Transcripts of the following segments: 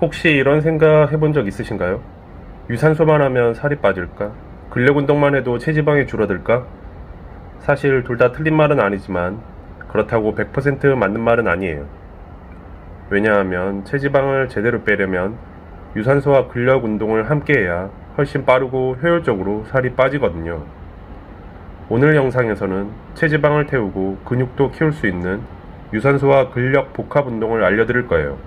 혹시 이런 생각 해본 적 있으신가요? 유산소만 하면 살이 빠질까? 근력 운동만 해도 체지방이 줄어들까? 사실 둘 다 틀린 말은 아니지만 그렇다고 100% 맞는 말은 아니에요. 왜냐하면 체지방을 제대로 빼려면 유산소와 근력 운동을 함께 해야 훨씬 빠르고 효율적으로 살이 빠지거든요. 오늘 영상에서는 체지방을 태우고 근육도 키울 수 있는 유산소와 근력 복합 운동을 알려드릴 거예요.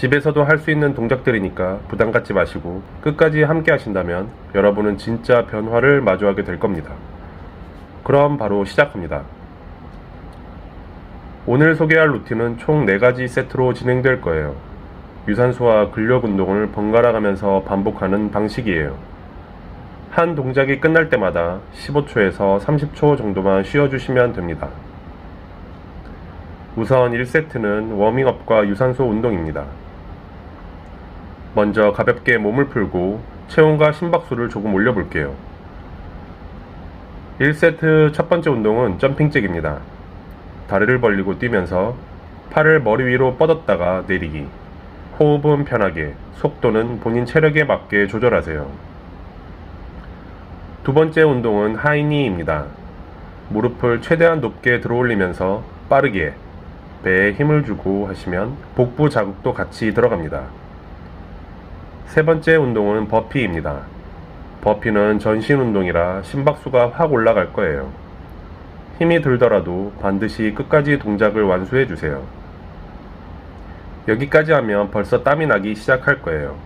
집에서도 할 수 있는 동작들이니까 부담 갖지 마시고 끝까지 함께 하신다면 여러분은 진짜 변화를 마주하게 될 겁니다. 그럼 바로 시작합니다. 오늘 소개할 루틴은 총 4가지 세트로 진행될 거예요. 유산소와 근력 운동을 번갈아 가면서 반복하는 방식이에요. 한 동작이 끝날 때마다 15초에서 30초 정도만 쉬어주시면 됩니다. 우선 1세트는 워밍업과 유산소 운동입니다. 먼저 가볍게 몸을 풀고 체온과 심박수를 조금 올려볼게요. 1세트 첫 번째 운동은 점핑잭입니다. 다리를 벌리고 뛰면서 팔을 머리 위로 뻗었다가 내리기. 호흡은 편하게, 속도는 본인 체력에 맞게 조절하세요. 두 번째 운동은 하이니입니다. 무릎을 최대한 높게 들어올리면서 빠르게 배에 힘을 주고 하시면 복부 자극도 같이 들어갑니다. 세 번째 운동은 버피입니다. 버피는 전신 운동이라 심박수가 확 올라갈 거예요. 힘이 들더라도 반드시 끝까지 동작을 완수해 주세요. 여기까지 하면 벌써 땀이 나기 시작할 거예요.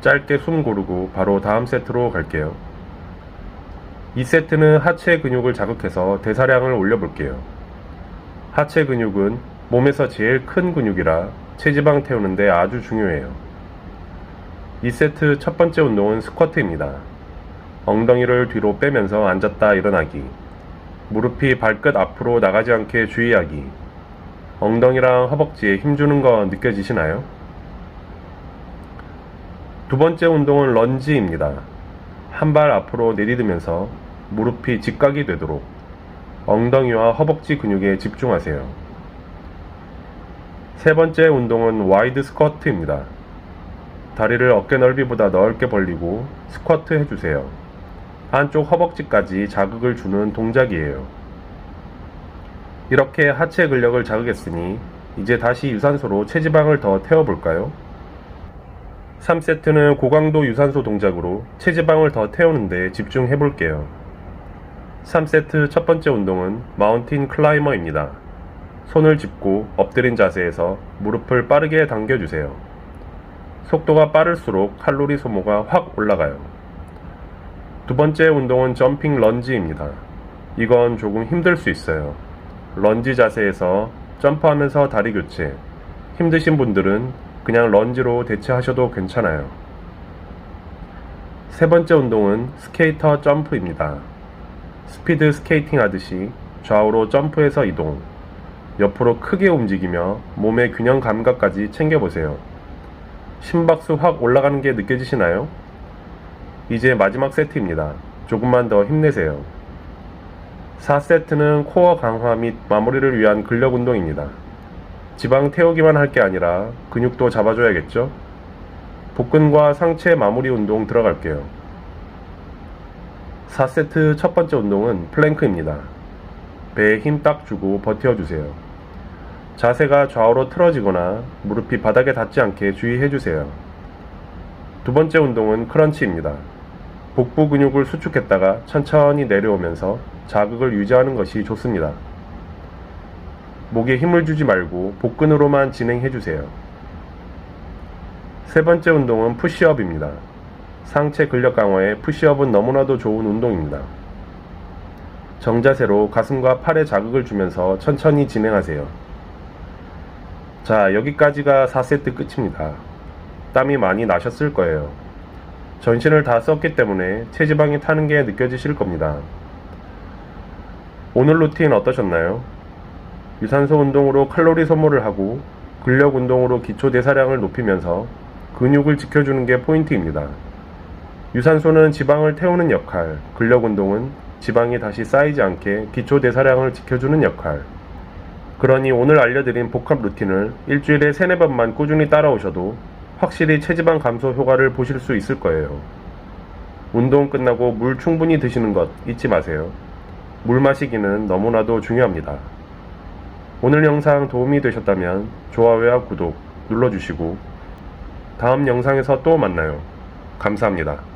짧게 숨 고르고 바로 다음 세트로 갈게요. 이 세트는 하체 근육을 자극해서 대사량을 올려볼게요. 하체 근육은 몸에서 제일 큰 근육이라 체지방 태우는데 아주 중요해요. 이 세트 첫 번째 운동은 스쿼트입니다. 엉덩이를 뒤로 빼면서 앉았다 일어나기. 무릎이 발끝 앞으로 나가지 않게 주의하기. 엉덩이랑 허벅지에 힘주는 거 느껴지시나요? 두 번째 운동은 런지입니다. 한 발 앞으로 내디디면서 무릎이 직각이 되도록 엉덩이와 허벅지 근육에 집중하세요. 세 번째 운동은 와이드 스쿼트입니다. 다리를 어깨 넓이보다 넓게 벌리고 스쿼트 해주세요. 한쪽 허벅지까지 자극을 주는 동작이에요. 이렇게 하체 근력을 자극했으니 이제 다시 유산소로 체지방을 더 태워볼까요? 3세트는 고강도 유산소 동작으로 체지방을 더 태우는데 집중해 볼게요. 3세트 첫 번째 운동은 마운틴 클라이머입니다. 손을 짚고 엎드린 자세에서 무릎을 빠르게 당겨주세요. 속도가 빠를수록 칼로리 소모가 확 올라가요. 두 번째 운동은 점핑 런지입니다. 이건 조금 힘들 수 있어요. 런지 자세에서 점프하면서 다리 교체. 힘드신 분들은 그냥 런지로 대체하셔도 괜찮아요. 세 번째 운동은 스케이터 점프입니다. 스피드 스케이팅 하듯이 좌우로 점프해서 이동. 옆으로 크게 움직이며 몸의 균형 감각까지 챙겨보세요. 심박수 확 올라가는 게 느껴지시나요? 이제 마지막 세트입니다. 조금만 더 힘내세요. 4세트는 코어 강화 및 마무리를 위한 근력 운동입니다. 지방 태우기만 할 게 아니라 근육도 잡아줘야겠죠? 복근과 상체 마무리 운동 들어갈게요. 4세트 첫 번째 운동은 플랭크입니다. 배에 힘 딱 주고 버텨주세요. 자세가 좌우로 틀어지거나 무릎이 바닥에 닿지 않게 주의해 주세요. 두 번째 운동은 크런치입니다. 복부 근육을 수축했다가 천천히 내려오면서 자극을 유지하는 것이 좋습니다. 목에 힘을 주지 말고 복근으로만 진행해 주세요. 세 번째 운동은 푸시업입니다. 상체 근력 강화에 푸시업은 너무나도 좋은 운동입니다. 정자세로 가슴과 팔에 자극을 주면서 천천히 진행하세요. 자, 여기까지가 4세트 끝입니다. 땀이 많이 나셨을 거예요. 전신을 다 썼기 때문에 체지방이 타는 게 느껴지실 겁니다. 오늘 루틴 어떠셨나요? 유산소 운동으로 칼로리 소모를 하고 근력 운동으로 기초 대사량을 높이면서 근육을 지켜주는 게 포인트입니다. 유산소는 지방을 태우는 역할, 근력 운동은 지방이 다시 쌓이지 않게 기초 대사량을 지켜주는 역할. 그러니 오늘 알려드린 복합 루틴을 일주일에 세네 번만 꾸준히 따라오셔도 확실히 체지방 감소 효과를 보실 수 있을 거예요. 운동 끝나고 물 충분히 드시는 것 잊지 마세요. 물 마시기는 너무나도 중요합니다. 오늘 영상 도움이 되셨다면 좋아요와 구독 눌러주시고 다음 영상에서 또 만나요. 감사합니다.